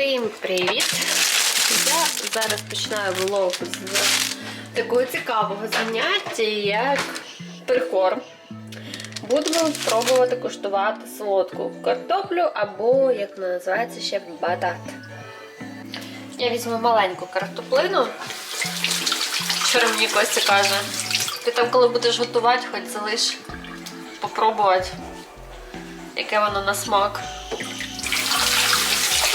Всім привіт! Я зараз починаю влог з такого цікавого заняття, як прихор. Будемо пробувати куштувати солодку картоплю або, як вона називається, ще батат. Я візьму маленьку картоплину. Вчора мені Костя каже, ти там, коли будеш готувати, хоч залиш попробувати, яке воно на смак.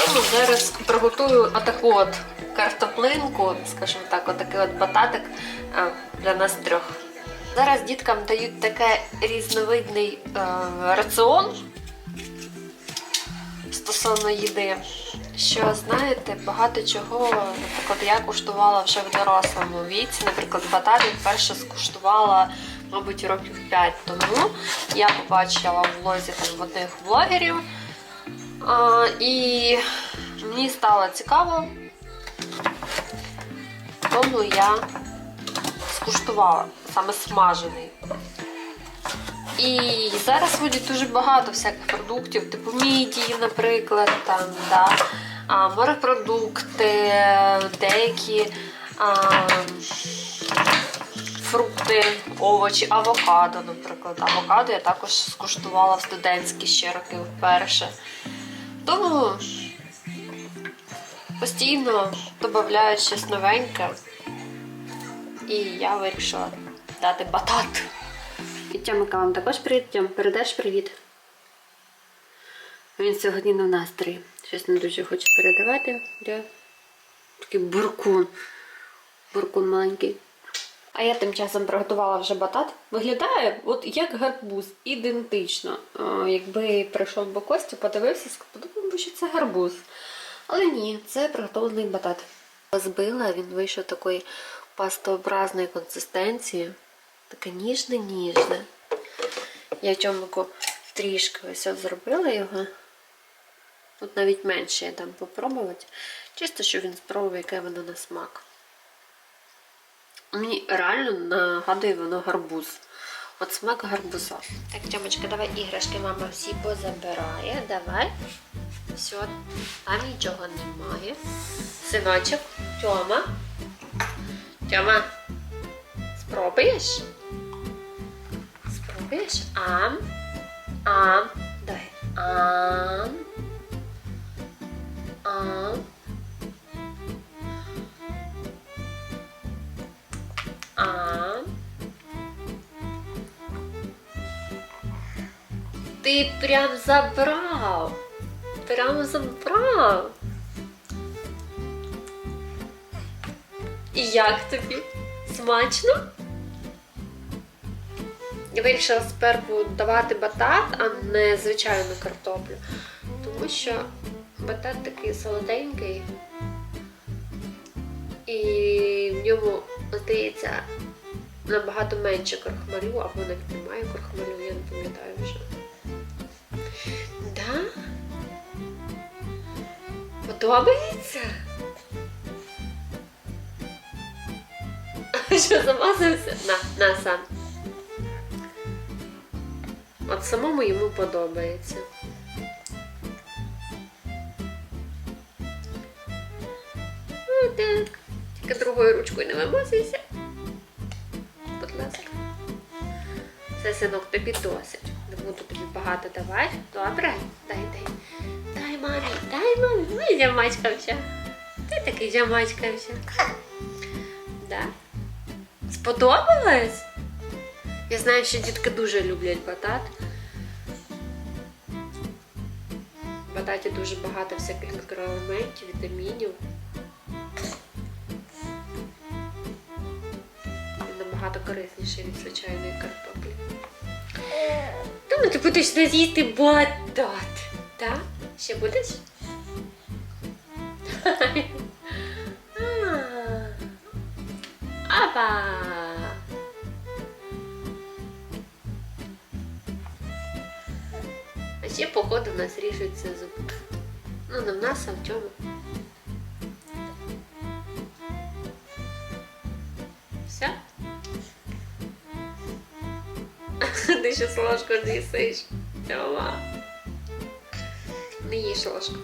Тому зараз приготую отаку от картоплинку, скажімо так, отакий от бататик для нас трьох. Зараз діткам дають такий різновидний е, раціон стосовно їди. Що знаєте, багато чого, наприклад, я куштувала вже в дорослому віці. Наприклад, батати вперше скуштувала, мабуть, років 5 тому. Я побачила в влозі там в одних блогерів. А, і мені стало цікаво, тому я скуштувала саме смажений. І зараз ходить дуже багато всяких продуктів, типу мідії, наприклад, там, да, а, морепродукти, деякі а, фрукти, овочі, авокадо, наприклад. Авокадо я також скуштувала в студентські ще роки вперше. Тому постійно додають щось новеньке. І я вирішила дати батат. І Тьомика вам також привіт. Тьом, передаш привіт. Він сьогодні в настрої. Щось не дуже хоче передавати. Такий буркун. Буркун маленький. А я тим часом приготувала вже батат. Виглядає от як гарбуз, ідентично. О, якби прийшов би Костя, подивився, подумав що це гарбуз. Але ні, це приготовлений батат. Збила, він вийшов такої пастообразної консистенції. Таке ніжне-ніжне. Я чомику трішки ось от зробила його. Тут навіть менше я дам попробувати. Чисто, щоб він спробував, яке воно на смак. Мені реально нагадує воно гарбуз. От смак гарбуза. Так, Тьомочка, давай іграшки мама всі позабирає. Давай. Все, там нічого немає. Синочок, Тьома. Тьома, спробуєш? Спробуєш? Ам. Ам. Давай. Ам. Ам. Ти прям забрав. Прям забрав. І як тобі? Смачно? Я вирішила спершу давати батат, а не звичайну картоплю. Тому що батат такий солоденький. І в ньому, здається, набагато менше крохмалю, або навіть немає крохмалю, я не пам'ятаю вже. Да? Подобається? Що замазався? На, на сам. От самому йому подобається. Отак. Тільки другою ручкою не вимазуйся. Будь ласка. Це синок тобі досить. Буду тобі багато давати. Добре? Дай, дай. Дай мамі, дай мамі. Ой, зямачкався. Ти такий зямачкався. Да? Сподобалось? Я знаю, що дітки дуже люблять батат. В бататі дуже багато всяких мікроелементів, вітамінів. Він набагато корисніший від звичайної картоплі. Тому ти будеш не з'їсти батат, так? Ще будеш? Апа! А ще, походу, в нас рішується зуб. Ну, не в нас, а в чому. ти ще ложку з'їсиш. Тьома. Не їж ложку.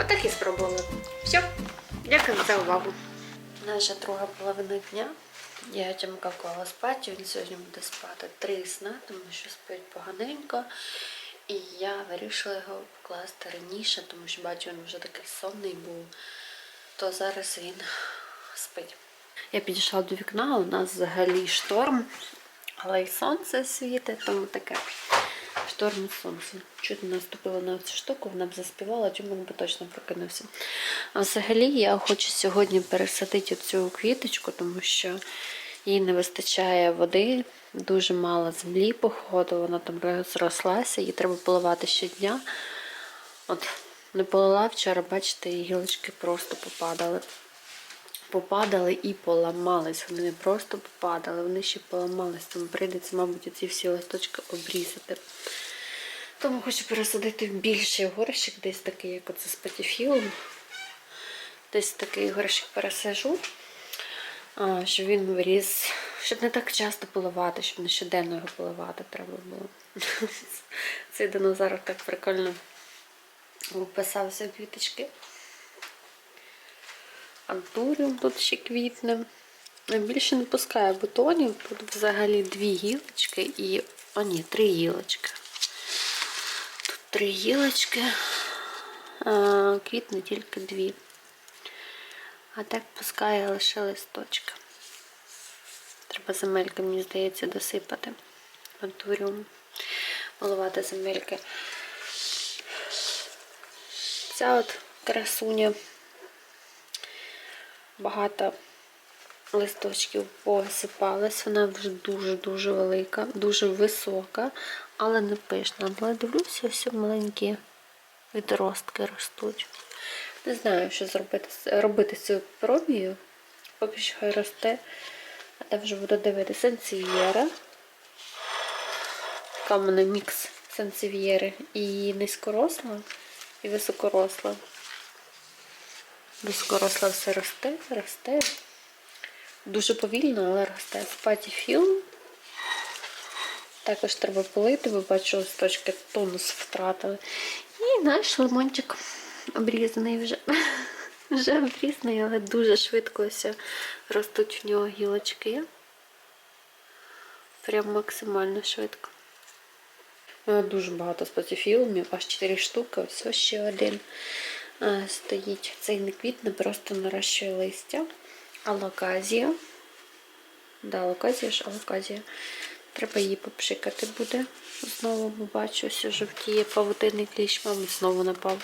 Отак і спробували. Все. Дякую за увагу. Наша друга половина дня. Я Тімка вклала спати, він сьогодні буде спати три сна, тому що спить поганенько. І я вирішила його покласти раніше, тому що бачу, він вже такий сонний був, то зараз він спить. Я підійшла до вікна, у нас взагалі шторм, але й сонце світить, тому таке. Шторм і сонце. Чуть наступила на цю штуку, вона б заспівала, чому би точно прокинувся. А взагалі я хочу сьогодні пересадити цю квіточку, тому що їй не вистачає води, дуже мало землі, походу, вона там розрослася, її треба поливати щодня. От, не полила вчора, бачите, і гілочки просто попадали. Попадали і поламались. Вони не просто попадали, вони ще поламались. Тому прийдеться, мабуть, ці всі листочки обрізати. Тому хочу пересадити в більший горщик, десь такий, як оце з патіфілом. Десь такий горщик пересажу, щоб він виріс, щоб не так часто поливати, щоб не щоденно його поливати треба було. Цей динозавр так прикольно вписався в квіточки. Антуріум тут ще квітне. Більше не пускає бутонів. Тут взагалі дві гілочки і. О, ні, три гілочки. Тут три гілочки, квітне тільки дві. А так пускає лише листочки. Треба земельки, мені здається, досипати. Антуріум. Малувати земельки. Ця от красуня багато листочків посипалась. Вона вже дуже-дуже велика, дуже висока, але не пишна. Але дивлюся, все маленькі відростки ростуть. Не знаю, що зробити, робити з цією. Поки що хай росте. А там вже буду дивитися сенсів'єра. Така в мене мікс сенсів'єри. І низькоросла, і високоросла. Високоросла все росте, росте. Дуже повільно, але росте. Спаті філм. Також треба полити, бо бачу, листочки тонус втратили. І наш лимончик обрізаний вже. Вже обрізаний, але дуже швидко ось ростуть в нього гілочки. Прям максимально швидко. Дуже багато спатіфілмів, аж 4 штуки, ось ще один стоїть. Цей не квітне, просто нарощує листя. Алоказія. Да, алоказія ж алоказія. Треба її попшикати буде. Знову бачу, ось жовтіє павутинний кліщ, мабуть, знову напав.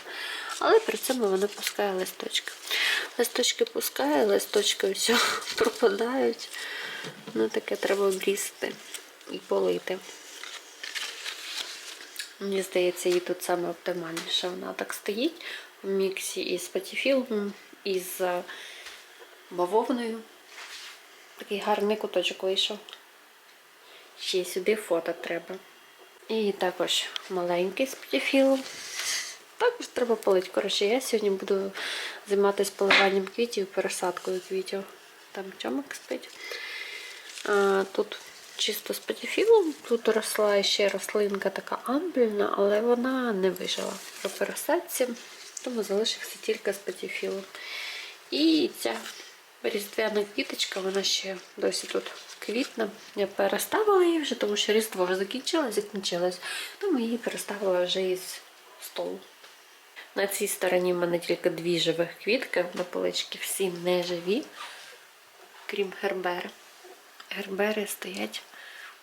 Але при цьому вона пускає листочки. Листочки пускає, листочки все пропадають. Ну, таке треба обрізати і полити. Мені здається, її тут саме оптимальніше. Вона так стоїть в міксі із патіфілмом, із е, бавовною. Такий гарний куточок вийшов. Ще сюди фото треба. І також маленький з патіфілом. Також треба полити. Коротше, я сьогодні буду займатися поливанням квітів, пересадкою квітів. Там чомик спить. А, тут чисто з патіфілом. Тут росла ще рослинка така амбільна, але вона не вижила при пересадці, тому залишився тільки з патіфілом. І ця різдвяна квіточка, вона ще досі тут квітна. Я переставила її вже, тому що різдво вже закінчилось, закінчилось. Тому її переставила вже із столу. На цій стороні в мене тільки дві живих квітки, на поличці всі не живі, крім гербери. Гербери стоять.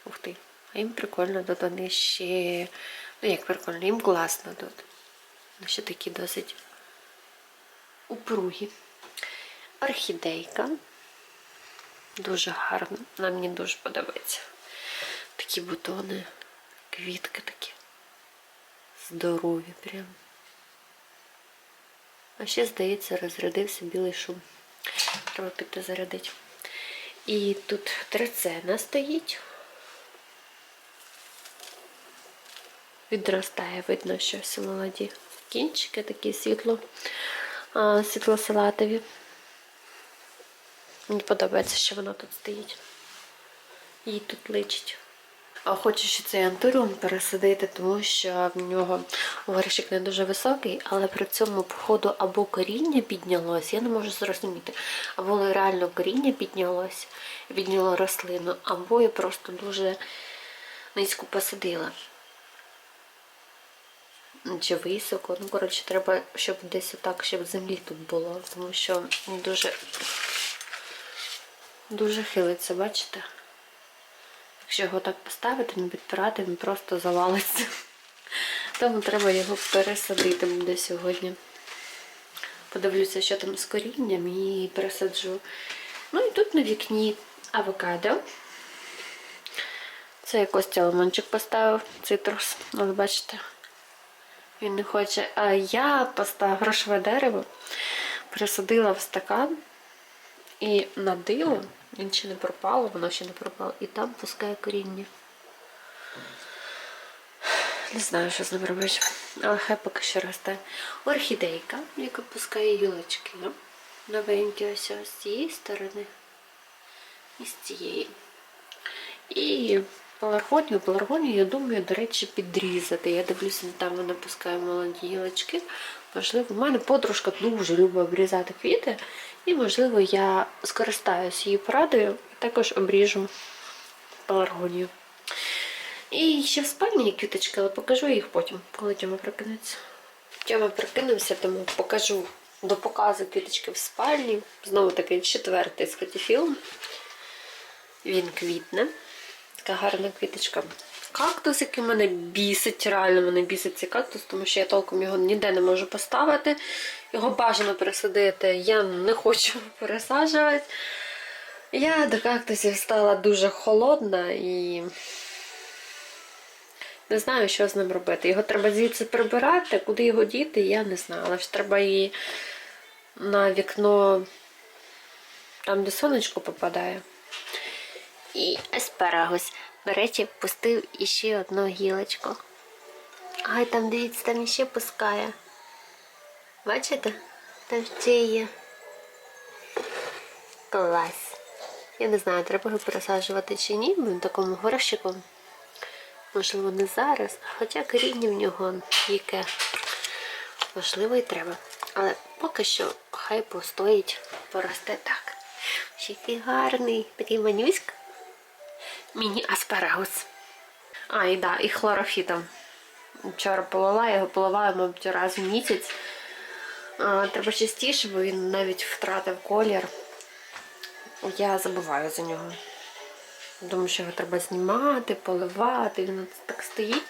Ух ти, а їм прикольно тут вони ще. Ну як прикольно, їм класно тут. Вони ще такі досить упругі. Орхідейка. Дуже гарно. Вона мені дуже подобається. Такі бутони, квітки такі. Здорові прям. А ще, здається, розрядився білий шум. Треба піти зарядити. І тут трицена стоїть. Відростає, видно, що всі молоді кінчики, такі світло, світло-салатові. Мені подобається, що вона тут стоїть. Їй тут личить. Хочу ще цей антуріум пересадити, тому що в нього горщик не дуже високий, але при цьому, походу, або коріння піднялось, я не можу зрозуміти, або реально коріння піднялось, підняло рослину, або я просто дуже низько посадила. Чи високо. Ну, коротше, треба, щоб десь отак, щоб землі тут було, тому що дуже, дуже хилиться, бачите? Якщо його так поставити, не підпирати, він просто завалиться. Тому треба його пересадити буде сьогодні. Подивлюся, що там з корінням і пересаджу. Ну і тут на вікні авокадо. Це Костя лимончик поставив, цитрус. Ось бачите. Він не хоче. А я поставила грошове дерево, пересадила в стакан і на диво, він ще не пропало, воно ще не пропало, і там пускає коріння. Не знаю, що з ним робити. Але хай поки що росте. Орхідейка, яка пускає гілочки. Новенькі ось з цієї сторони і з цієї. І пеларгонію, пеларгонію, я думаю, до речі, підрізати. Я дивлюся, там вона пускає молоді гілочки. Можливо, в мене подружка дуже любить обрізати квіти, і, можливо, я скористаюся її порадою, також обріжу пеларгонію. І ще в спальні є квіточки, але покажу їх потім, коли Тьома прокинеться. Тьома прокинувся, тому покажу до показу квіточки в спальні. Знову таки четвертий скотіфілм. Він квітне. Така гарна квіточка. Кактус, який мене бісить, реально мене бісить цей кактус, тому що я толком його ніде не можу поставити. Його бажано пересадити, я не хочу пересаджувати. Я до кактусів стала дуже холодна і не знаю, що з ним робити. Його треба звідси прибирати, куди його діти, я не знаю. Але ж треба її на вікно, там, де сонечко попадає. І аспарагус. До речі, пустив іще одну гілочку. Ай, там дивіться, там іще пускає. Бачите? Там ще є. Клас. Я не знаю, треба його пересаджувати чи ні, він такому горщику. Можливо, не зараз, хоча коріння в нього яке. Можливо, і треба. Але поки що хай постоїть, поросте так. Ще який гарний, такий манюськ. Міні-аспарагус. А, і да, і хлорофітом. Вчора полила, його поливаю, мабуть, раз в місяць. А, треба частіше, бо він навіть втратив колір. Я забуваю за нього. Думаю, що його треба знімати, поливати, він так стоїть.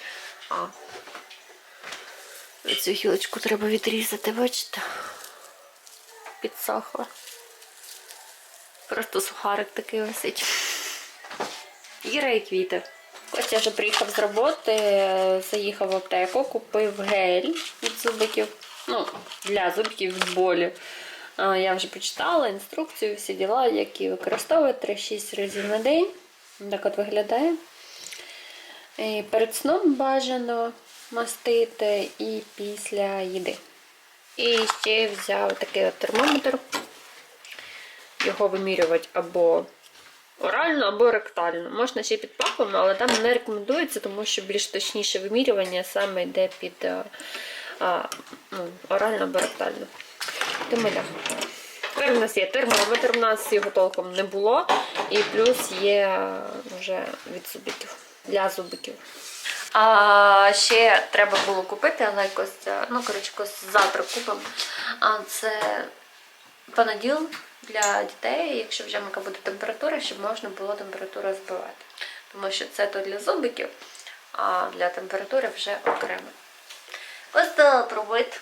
А цю гілочку треба відрізати, бачите? Підсохла. Просто сухарик такий висить. Іра і квіти. Костя вже приїхав з роботи, заїхав в аптеку, купив гель від зубиків. Ну, для зубків від болі. Я вже почитала інструкцію, всі діла, які використовувати 3-6 разів на день. Так от виглядає. І перед сном бажано мастити і після їди. І ще взяв такий от термометр. Його вимірювати або орально, або ректально. Можна ще під пахом, але там не рекомендується, тому що більш точніше вимірювання саме йде під а, а, ну, орально або ректально. Тому так. Тепер у нас є термометр, у нас його толком не було. І плюс є вже від зубиків, для зубиків. А ще треба було купити, але якось, ну, коротше, завтра купимо. А це понеділ для дітей, якщо вже яка буде температура, щоб можна було температуру збивати. Тому що це то для зубиків, а для температури вже окремо. Ось то пробуйте.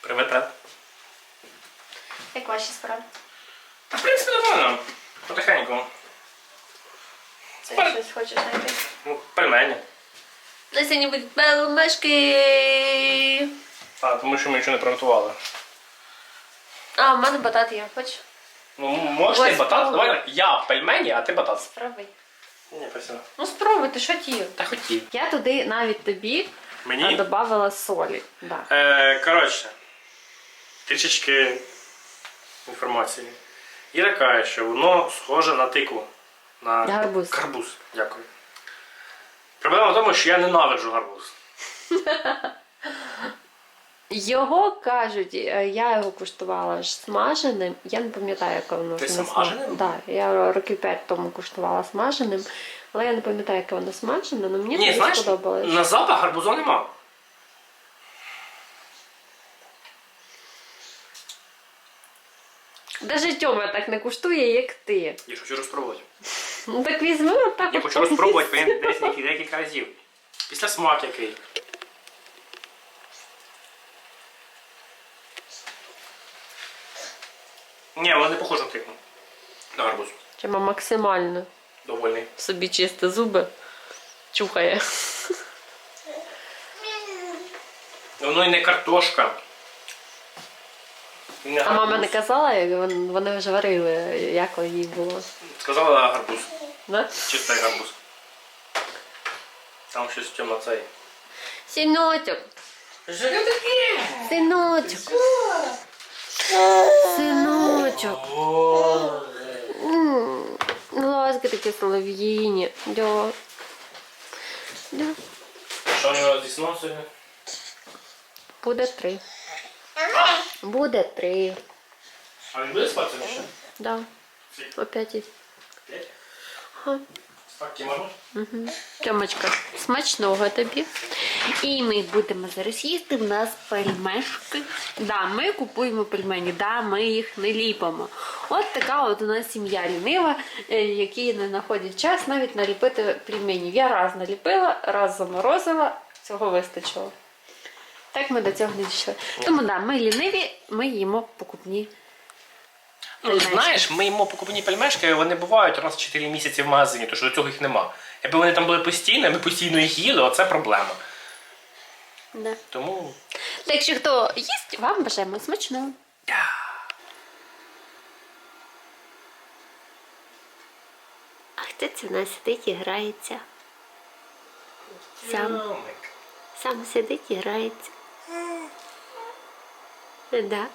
Привет. Як ваші справи? Та, в принципі, нормально. Потихеньку. Це Пер- щось хочеш знайти? Ну, пельмені. На сьогодні будуть пельмешки. А, тому що ми нічого не приготували. А, в мене батат є, хочеш? Ну, можеш ти Ось батат? спробуй. Давай я пельмені, а ти батат. Спробуй. Ні, спасибо. Ну спробуй, ти що ті? Та хотів. Я туди навіть тобі Мені? додавала солі. Да. Е, коротше, трішечки інформації. Іра каже, що воно схоже на тикву. На Гарбуз. Гарбуз, дякую. Проблема в тому, що я ненавиджу гарбуз. Його кажуть, е, я його куштувала ж смаженим. Я не пам'ятаю, яке воно Ти смаженим? Так, я років 5 тому куштувала смаженим, але я не пам'ятаю, яке воно смажене, але мені Ні, дуже знаєш, сподобалось. на запах гарбузу нема. Даже Тьома так не куштує, як ти. Я ж хочу розпробувати. Ну так візьми отак. Я от хочу розпробувати декілька, декілька разів. Після смак який. Ні, воно не похоже на тикну. На гарбуз. Тьома максимально Довольний. собі чисте зуби, чухає. Воно і не картошка. І не А мама не казала, як вон- вони вже варили, як їй було. Сказала гарбуз. Да? Чистий гарбуз. Там щось тьома цей. Синочок, Що таке? синочок, синочок. М, Глазки такі солов'їні. Да. Да. Що зі сном сьогодні? Буде три. Буде три. А він буде спати ще? Да. Опять. Ага. Угу. Тьомочка, смачного тобі. І ми будемо зараз їсти. У нас пельмешки. Да, ми купуємо пельмені, да, ми їх не ліпимо. От така от у нас сім'я лінива, е, які не знаходять час навіть наліпити пельменів. Я раз наліпила, раз заморозила, цього вистачило. Так ми до цього не дійшли. Тому да, ми ліниві, ми їмо покупні. Ну, Пельмешки. знаєш, ми їмо покупні пельмешки, вони бувають раз в 4 місяці в магазині, тому що до цього їх нема. Якби вони там були постійно, ми постійно їх їли, оце проблема. Да. Тому. Так, якщо хто їсть, вам бажаємо смачного. А хто це в нас сидить і грається? Сам. Сам сидить і грається. Да.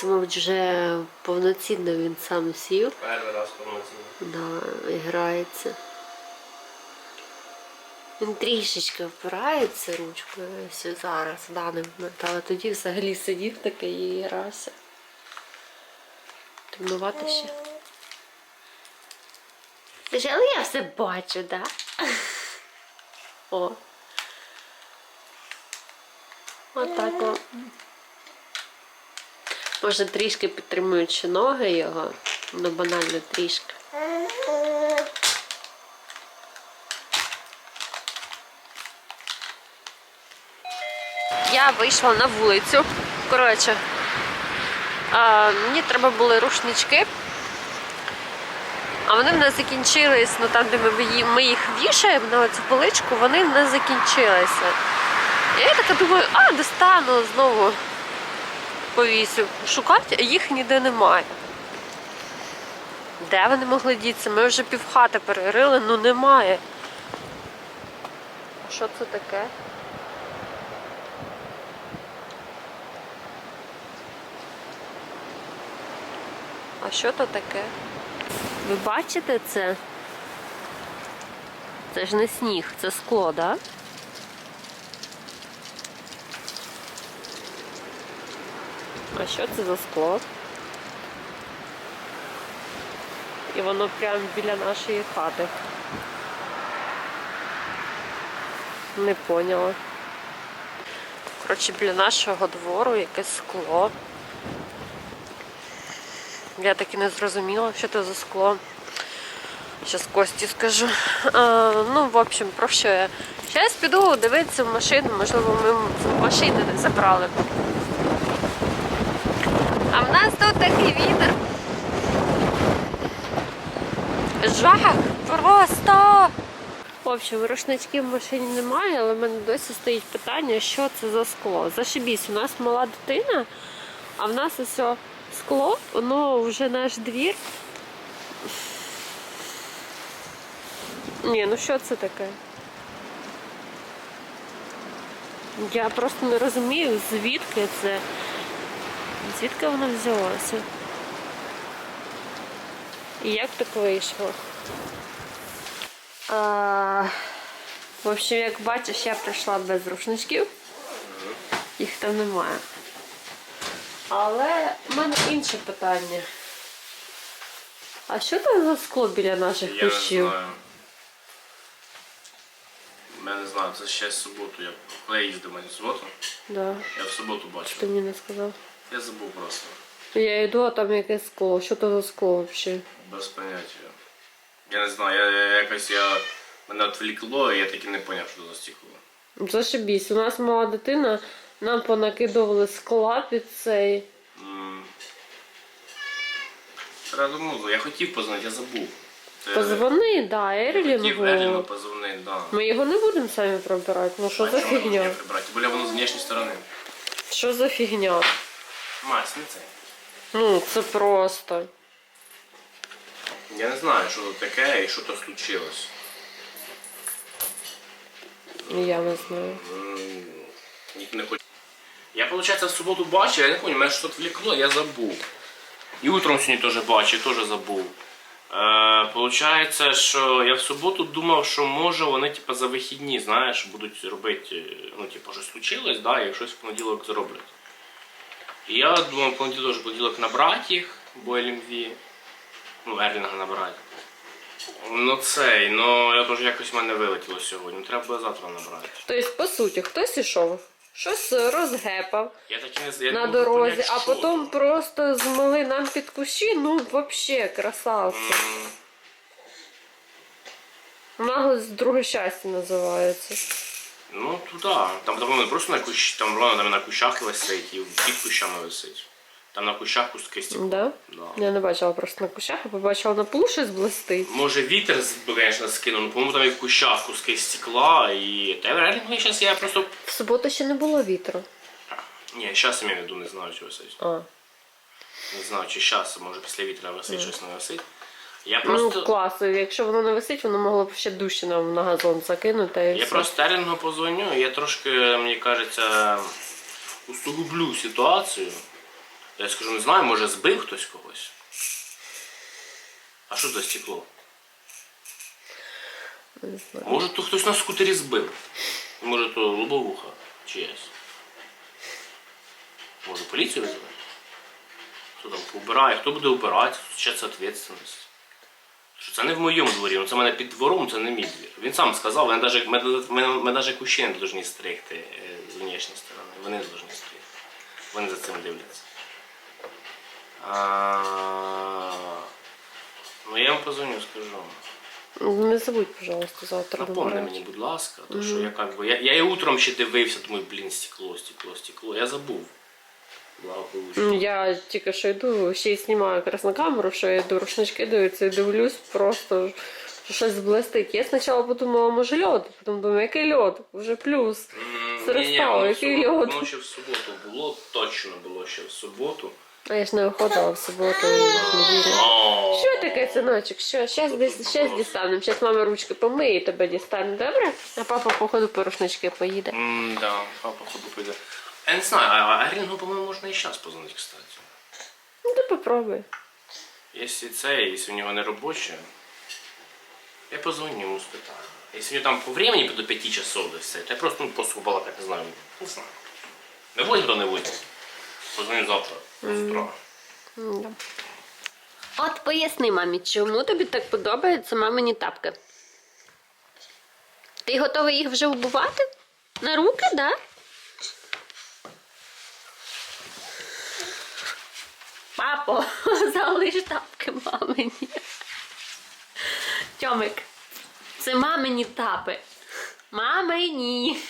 Це, мабуть, вже повноцінно він сам сів. Перший раз повноцінно. Да, і грається. Він трішечки впирається ручкою зараз, в даний момент, але тоді взагалі сидів такий і грався. Темнувати ще. Слушай, але я все бачу, да? О. Отак о. Може трішки підтримуючи ноги його, ну банально трішки. Я вийшла на вулицю. Коротше, а, мені треба були рушнички. А вони в нас закінчились, ну там, де ми, ми їх вішаємо на цю поличку, вони не закінчилися. І я така думаю, а, достану знову повісю. Шукати, їх ніде немає. Де вони могли дітися? Ми вже півхати перерили, ну немає. А що це таке? А що то таке? Ви бачите це? Це ж не сніг, це скло, да? А що це за скло? І воно прямо біля нашої хати. Не поняла. Коротше, біля нашого двору якесь скло. Я так і не зрозуміла, що це за скло. Щас Кості скажу. А, ну, в общем, про що я? Зараз піду дивитися в машину, можливо, ми в машини не забрали. А в нас тут такий вітер. Жах! Просто! В общем, рушничків в машині немає, але в мене досі стоїть питання, що це за скло. Зашибісь, у нас мала дитина, а в нас ось скло, воно вже наш двір. Ні, ну що це таке? Я просто не розумію, звідки це. Звідки воно взялося? І як так вийшло? А, в общем, як бачиш, я прийшла без рушничків. Їх там немає. Але в мене інше питання. А що це за скло біля наших Я не кущів? знаю. Я не знаю, це ще суботу. Я коли я їздив мені в суботу, Да. я в суботу Ти мені не сказав. Я забув просто. Я йду, а там якесь скло. Що це за скло взагалі? Без поняття. Я не знаю, я, я якось я. Мене відвлікло, і я таки не зрозумів, що за стекло. Зашибісь. У нас мала дитина, нам понакидували скла під цей. М. Треба, ну, я хотів позвонити, я забув. Це- Позвони, да, Хотів Ерлінгу. позвонити, да. Ми його не будемо самі прибирати. Ну що за А чому я фігня? прибрати? Тим більше воно з внешньої сторони. Що за фігня? Це. Ну, це просто. Я не знаю, що тут таке і що то случилось. Я не знаю. Ніхто не хоче. Я, виходить, в суботу бачив, я не пам'ятаю, мене щось відвлекло, я забув. І утром сьогодні теж бачив, теж забув. Е, Получається, що я в суботу думав, що може вони типу, за вихідні, знаєш, будуть робити, е, ну, типу, щось случилось, да, і щось в понеділок зроблять. Я думав, понеділок, в понеділок набрати їх, бо LMV, ну, Ерлінга набрати. Ну цей, ну я теж якось в мене вилетіло сьогодні. Треба буде завтра набрати. Тобто, по суті, хтось ішов, щось розгепав Я так і не з- я на можу дорозі, понять, а що потім то. просто змили нам під кущі, ну взагалі, красавці. М, Наглость друге щастя називається. Ну туди. Там там не просто на кущ, там воно там на кущах висить і під кущами висить. Там на кущах кустки стекло. Да? Да. Я не бачила просто на кущах, а побачила на полу щось блистить. Може вітер, звісно, скинув, ну, по-моєму, там і в кущах куски стекла і. Та реально ну, зараз я просто. В суботу ще не було вітру. Ні, зараз я веду, не знаю, чи висить. А. Не знаю, чи зараз, може після вітра висить, щось не висить. Я Ну, просто. класно. Якщо воно не висить, воно могло б ще дужче нам на газон закинути. І Я все. просто Стерлінгу позвоню, я трошки, мені кажеться, усугублю ситуацію. Я скажу, не знаю, може збив хтось когось. А що за стекло? Не знаю. Може то хтось на скутері збив. Може то лобовуха чиясь. Може поліцію визивати? Хто там убирає? Хто буде убирати? Ще це відповідальність. Що це не в моєму дворі, ну це в мене під двором, це не мій двір. Він сам сказав, ми навіть, ми навіть кущі не повинні стригти е, з внешньої сторони. Вони не повинні стригти. Вони за цим дивляться. А, ну я вам позвоню, скажу. Не забудь, пожалуйста, завтра Напомни мені, будь ласка, то що я как би. Я, я і утром ще дивився, думаю, блін, стекло, стекло, стекло. Я забув. Я тільки що йду, ще й знімаю якраз на камеру, що я йду рушнички дивиться і дивлюсь, просто що щось блистить. Я спочатку подумала, може льод, потім думаю, який льод? Вже плюс. Воно в який льод. Воно ще в суботу було, точно було ще в суботу. А я ж не виходила в суботу і в неділю. Що таке, синочок? Що? Щас, десь, щас дістанемо. Щас мама ручки помиє і тебе дістане, добре? А папа, походу, по рушнички поїде. М, да, папа ходу піде. Я не знаю, а Ерлінгу, по-моєму, можна і зараз позвонити, кстати. Ну ти попробуй. Якщо це, якщо у нього не робоче, я позвоню йому спитаю. Якщо у нього там по времени до 5 часов десь все, то я просто ну, просто балакати не знаю. Не знаю. Не возьму, то не возьму. Позвоню завтра. з утра. М-да. От поясни мамі, чому тобі так подобаються мамині тапки? Ти готовий їх вже вбувати? На руки, да? Папо, залиш тапки мамині. Тьомик, це мамині тапи. Мамині.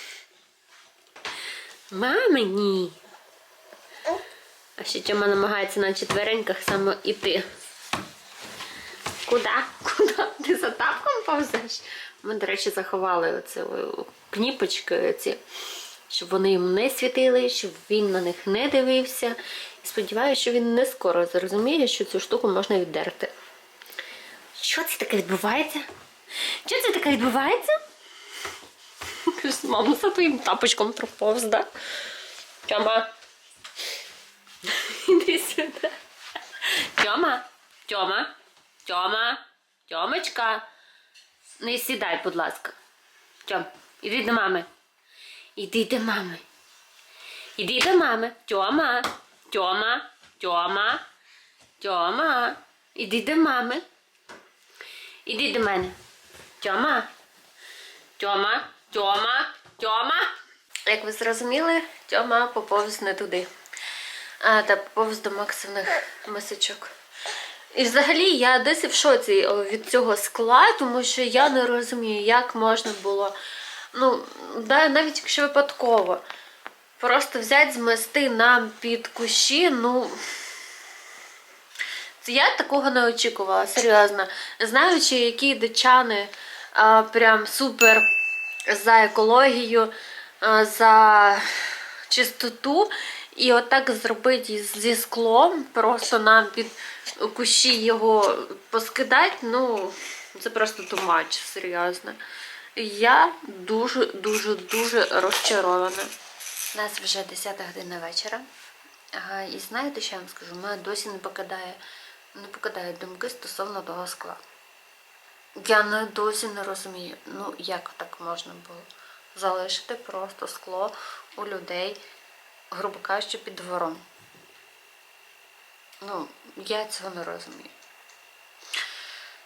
Мамині. А ще Тьома намагається на четвереньках саме іти. Куда? Куда? Ти за тапком повзеш? Ми, до речі, заховали оці кніпочки, ці, щоб вони їм не світили, щоб він на них не дивився. Сподіваюся, що він не скоро зрозуміє, що цю штуку можна віддерти. Що це таке відбувається? Що це таке відбувається? Мамо, за твоїм тапочком проповз, да? Тьома. Іди сюди. Тьома, Тьома, Тьома, Тьомочка. Не сідай, будь ласка. Тьом, іди до мами. Іди до мами. Іди до мами. Тьома, Тьома, Тьома, Тьома. Іди до мами. Іди до мене. Тьома. Тьома, Тьома, Тьома. Як ви зрозуміли, Тьома поповз не туди. А, та поповз до Максиних мисочок. І взагалі я досі в шоці від цього скла, тому що я не розумію, як можна було, ну, навіть якщо випадково, просто взяти, змести нам під кущі, ну. Я такого не очікувала, серйозно. Знаючи, які дичани а, прям супер за екологію, а, за чистоту. І отак зробити зі склом, просто нам під кущі його поскидати, ну, це просто much, серйозно. Я дуже, дуже, дуже розчарована. У нас вже 10 година вечора. І знаєте, що я вам скажу? Мене досі не покидає, не покидають думки стосовно того скла. Я не досі не розумію, ну як так можна було залишити просто скло у людей, грубо кажучи, під двором. Ну, я цього не розумію.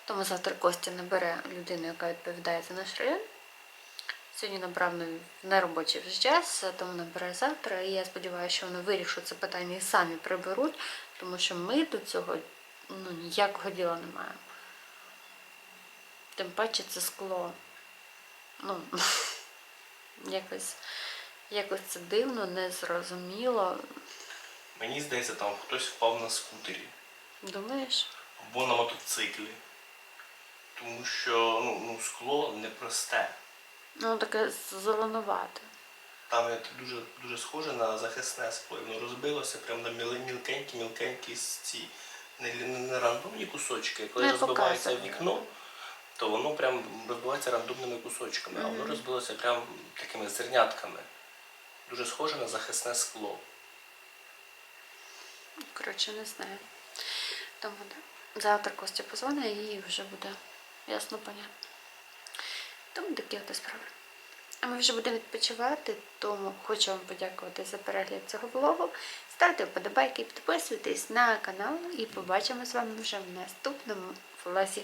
Тому завтра Костя набере людину, яка відповідає за наш район. Сьогодні набрав на неробочий вже час, тому набере завтра. І я сподіваюся, що вони вирішать це питання і самі приберуть, тому що ми до цього ну, ніякого діла не маємо. Тим паче це скло. Ну, якось, якось це дивно, незрозуміло. Мені здається, там хтось впав на скутері Думаєш? або на мотоциклі. Тому що ну, ну, скло непросте. Ну, таке зеленувате. Там як дуже, дуже схоже на захисне скло. Воно розбилося прямо на міли- мілкенькі, мілкенькі ці не, не, не рандомні кусочки. Коли Не розбивається вікно, то воно прям розбивається рандомними кусочками, а воно розбилося прям такими зернятками. Дуже схоже на захисне скло. Коротше, не знаю. Тому да. завтра Костя позвонить і вже буде ясно понятно. Тому такі от справи. А ми вже будемо відпочивати, тому хочу вам подякувати за перегляд цього влогу. Ставте вподобайки, підписуйтесь на канал і побачимо з вами вже в наступному влозі.